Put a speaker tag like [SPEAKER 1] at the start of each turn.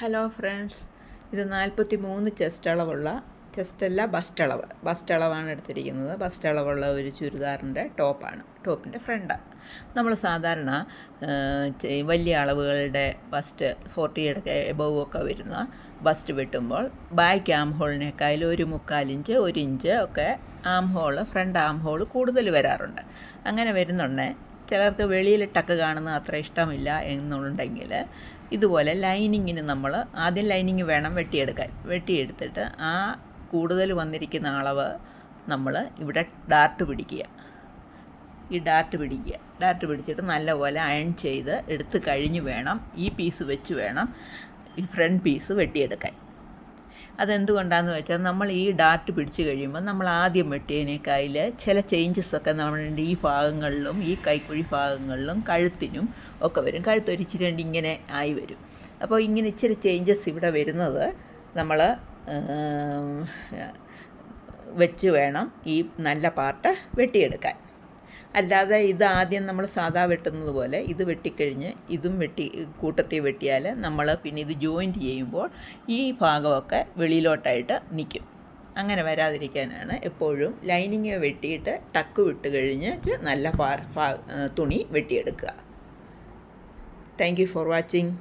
[SPEAKER 1] Hello friends ഇത് നാൽപ്പത്തി മൂന്ന് ചെസ്റ്റ് അളവുള്ള ചെസ്റ്റ് അല്ല ബസ്റ്റ് അളവ് ബസ്റ്റ് അളവാണ് എടുത്തിരിക്കുന്നത്. ബസ്റ്റ് അളവുള്ള ഒരു ചുരിദാറിന്റെ ടോപ്പാണ്. ടോപ്പിന്റെ ഫ്രണ്ടാണ് നമ്മൾ സാധാരണ വലിയ അളവുകളുടെ ബസ്റ്റ് ഫോർട്ടിയുടെ എബവ് ഒക്കെ വരുന്ന ബസ്റ്റ് വെട്ടുമ്പോൾ ബാക്ക് ആം ഹോളിനേക്കായാലും ഒരു മുക്കാലിഞ്ച് ഒരു ഇഞ്ച് ഒക്കെ arm hole front arm hole കൂടുതൽ വരാറുണ്ട്. അങ്ങനെ വരുന്നുണ്ടേ ചിലർക്ക് വെളിയിൽ ടക്ക് കാണുന്നത് അത്ര ഇഷ്ടമില്ല എന്നുണ്ടെങ്കിൽ ഇതുപോലെ ലൈനിങ്ങിന് നമ്മൾ ആദ്യം ലൈനിങ് വേണം വെട്ടിയെടുക്കാൻ. വെട്ടിയെടുത്തിട്ട് ആ കൂടുതൽ വന്നിരിക്കുന്ന അളവ് നമ്മൾ ഇവിടെ ഡാർട്ട് പിടിക്കുക. ഈ ഡാർട്ട് പിടിക്കുക. ഡാർട്ട് പിടിച്ചിട്ട് നല്ലപോലെ അയൺ ചെയ്ത് എടുത്ത് കഴിഞ്ഞ് വേണം. ഈ പീസ് വെച്ച് വേണം ഈ ഫ്രണ്ട് പീസ് വെട്ടിയെടുക്കാൻ. അതെന്തുകൊണ്ടാന്ന് വെച്ചാൽ നമ്മൾ ഈ ഡാർട്ട് പിടിച്ചു കഴിയുമ്പോൾ നമ്മൾ ആദ്യം വെട്ടിയതിനേക്കായിൽ ചില ചേഞ്ചസ് ഒക്കെ നമ്മളുടെ ഈ ഭാഗങ്ങളിലും ഈ കൈക്കുഴി ഭാഗങ്ങളിലും കഴുത്തിനും ഒക്കെ വരും. കഴുത്ത് ഇച്ചിരി രണ്ട് ഇങ്ങനെ ആയി വരും. അപ്പോൾ ഇങ്ങനെ ഇച്ചിരി ചേഞ്ചസ് ഇവിടെ വരുന്നത് നമ്മൾ വെച്ച് വേണം ഈ നല്ല പാർട്ട് വെട്ടിയെടുക്കാൻ. അല്ലാതെ ഇത് ആദ്യം നമ്മൾ സാധാ വെട്ടുന്നത് പോലെ ഇത് വെട്ടിക്കഴിഞ്ഞ് ഇതും വെട്ടി കൂട്ടത്തിൽ വെട്ടിയാൽ നമ്മൾ പിന്നെ ഇത് ജോയിന്റ് ചെയ്യുമ്പോൾ ഈ ഭാഗമൊക്കെ വെളിയിലോട്ടായിട്ട് നിൽക്കും. അങ്ങനെ വരാതിരിക്കാനാണ് എപ്പോഴും ലൈനിങ് വെട്ടിയിട്ട് ടക്ക് വിട്ട് കഴിഞ്ഞ് നല്ല തുണി വെട്ടിയെടുക്കുക. Thank you for watching